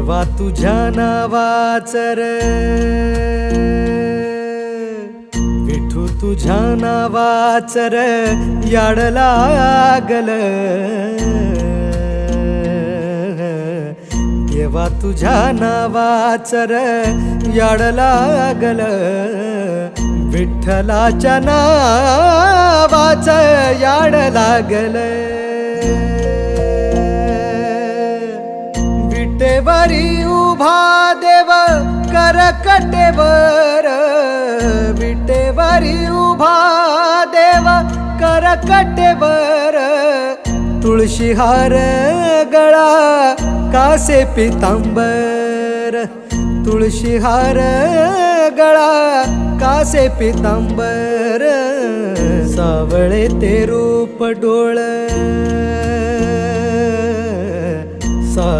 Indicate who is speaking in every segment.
Speaker 1: देवा तुझ्या नावाचर विठू तुझ्या नावाचर याड लागल. देवा तुझ्या नावाचर याड लागल. विठ्ठलाच्या नावाच याड लागल. देवरी उभा देव करकटेवर विटेवरी उभा देव करकटेवर तुळशीहार गळा कासे पितांबर. तुळशीहार गळा कासे पितांबर. सावळे ते रूप डोळ.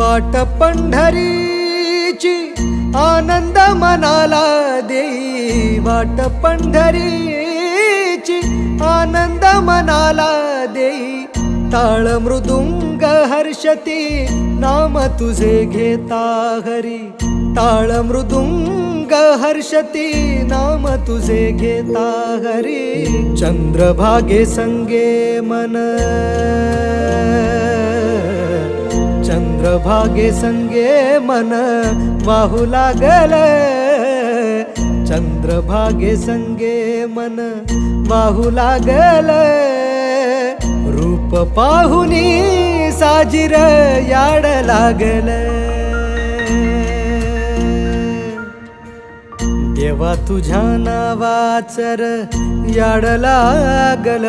Speaker 1: वाट पंढरीची आनंद मनाला देई वाट पंढरीची आनंद मनाला देई ताळ मृदुंग हर्षती नाम तुझे घेता हरी. ताळ मृदुंग हर्षती नाम तुझे घेता हरी. चंद्रभागे संगे मन. चंद्रभागे संगे मन वाहू लागल. चंद्रभागे संगे मन वाहू लागल. रूप पाहुनी साजिर याड लागल. देवा तुझ्या नावाचर याड लागल.